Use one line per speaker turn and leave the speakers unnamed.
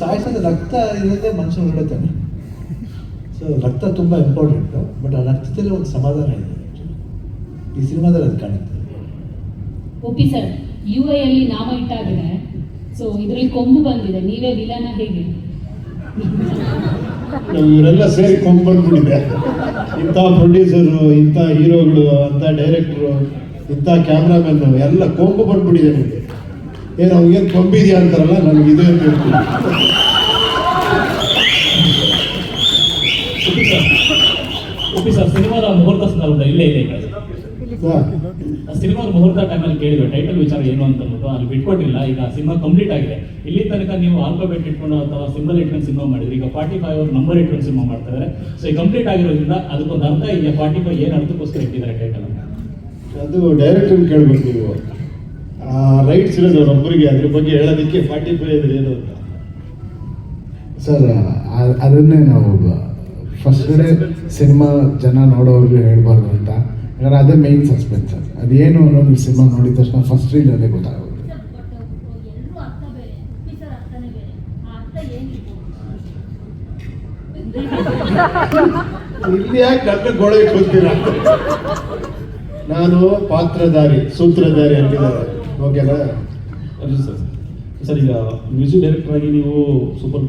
ಸಾಯಿಸೋದು ರಕ್ತ ಇರೋದೇ ಮನುಷ್ಯನ ಹೊರಡುತ್ತಾನೆ ಸೊ ರಕ್ತ ತುಂಬ ಇಂಪಾರ್ಟೆಂಟ್ ಬಟ್ ಆ ರಕ್ತದಲ್ಲಿ ಒಂದು ಸಮಾಧಾನ ಇದೆ ಈ ಸಿನಿಮಾದಲ್ಲಿ ಅದು ಕಾಣುತ್ತೆ.
ಓಪಿ ಸರ್ ಯು ಐ ಅಲ್ಲಿ ನಾಮ ಇಟ್ಟಾಗಿದೆ. ಸೊ ಇದರಲ್ಲಿ ಕೊಂಬು ಬಂದಿದೆ. ನೀವೇ ವಿಲನ ಹೇಗೆ?
ಇವರೆಲ್ಲ ಸೇರಿ ಕೊಂಬು ಬಂದ್ಬಿಟ್ಟಿದೆ. ಇಂಥ ಪ್ರೊಡ್ಯೂಸರು ಇಂಥ ಹೀರೋಗಳು ಅಂಥ ಡೈರೆಕ್ಟ್ರು ಇಂಥ ಕ್ಯಾಮ್ರಾಮನ್ ಎಲ್ಲ ಕೊಂಬು ಬಂದ್ಬಿಟ್ಟಿದೆ ನನಗೆ ಏನು ಅವ್ನಿಗೇನು ಕೊಂಬಿದೆಯಾ ಅಂತಾರಲ್ಲ ನನಗೆ ಇದು ಅಂತ ಹೇಳ್ತೀನಿ
ಓಪಿ ಸರ್ ಸಿನಿಮಾದ ಮುಹೂರ್ತ ಸಂದರ್ಭದ ಇಲ್ಲೇ ಇದೆ ಈಗ. ಸಿನಿಮಾದ ಮುಹೂರ್ತ ಟೈಮಲ್ಲಿ ಕೇಳಿದ್ವಿ ಟೈಟಲ್ ವಿಚಾರ ಏನು ಅಂತ ಅಂದ್ಬಿಟ್ಟು ಅಲ್ಲಿ ಬಿಟ್ಕೊಟ್ಟಿಲ್ಲ ಈಗ ಸಿನಿಮಾ ಕಂಪ್ಲೀಟ್ ಆಗಿದೆ. ಇಲ್ಲಿ ತನಕ ನೀವು ಆಲ್ಫಾಬೆಟ್ ಇಟ್ಕೊಂಡು ಅಥವಾ ಸಿಂಬಲ್ ಇಟ್ಕೊಂಡು ಸಿನಿಮಾ ಮಾಡಿದ್ರಿ ಈಗ ಫಾರ್ಟಿ ಫೈವ್ ಅವ್ರು ನಂಬರ್ ಇಟ್ಕೊಂಡು ಸಿನಿಮಾ ಮಾಡ್ತಾರೆ ಸೊ ಈ ಕಂಪ್ಲೀಟ್ ಆಗಿರೋದ್ರಿಂದ ಅದಕ್ಕೊಂದು ಅರ್ಥ ಇದೆಯಾ ಫಾರ್ಟಿ ಫೈವ್ ಏನು ಅರ್ಥಕ್ಕೋಸ್ಕರ ಇಟ್ಟಿದ್ದಾರೆ ಟೈಟಲ್
ಅದು ಡೈರೆಕ್ಟರ್ ಕೇಳ್ಬೇಕು ನೀವು. ರೈಟ್ಸ್ ಇರೋದು ಅವರೊಬ್ಬರಿಗೆ ಅದ್ರ ಬಗ್ಗೆ ಹೇಳೋದಕ್ಕೆ ಫಾರ್ಟಿ ಫೈವ್ ಇದ್ರೆ ಏನು ಅಂತ.
ಸರ್ ಅದನ್ನೇ ನಾವು ಫಸ್ಟ್ ಡೇ ಸಿನಿಮಾ ಜನ ನೋಡೋರ್ಗೆ ಹೇಳ್ಬಾರ್ದು ಅಂತ. ಯಾಕಂದ್ರೆ ಅದೇ ಮೇನ್ ಸಸ್ಪೆನ್ಸ್ ಸರ್ ಅದೇನು ಅನ್ನೋದು ಸಿನಿಮಾ ನೋಡಿದ ತಕ್ಷಣ ಫಸ್ಟ್ ರೀಲಲ್ಲೇ ಗೊತ್ತಾಗುತ್ತೆ.
ಇಲ್ಲಿ ಯಾಕೆ ನನ್ನ ಕೂತೀರಾ ನಾನು ಪಾತ್ರಧಾರಿ ಸೂತ್ರಧಾರಿ ಅಂತಿದ್ದಾರೆ. ಓಕೆನಾ
ಸರ್. ಸರ್ ಈಗ ಮ್ಯೂಸಿಕ್ ಡೈರೆಕ್ಟರ್ ಆಗಿ ನೀವು ಸೂಪರ್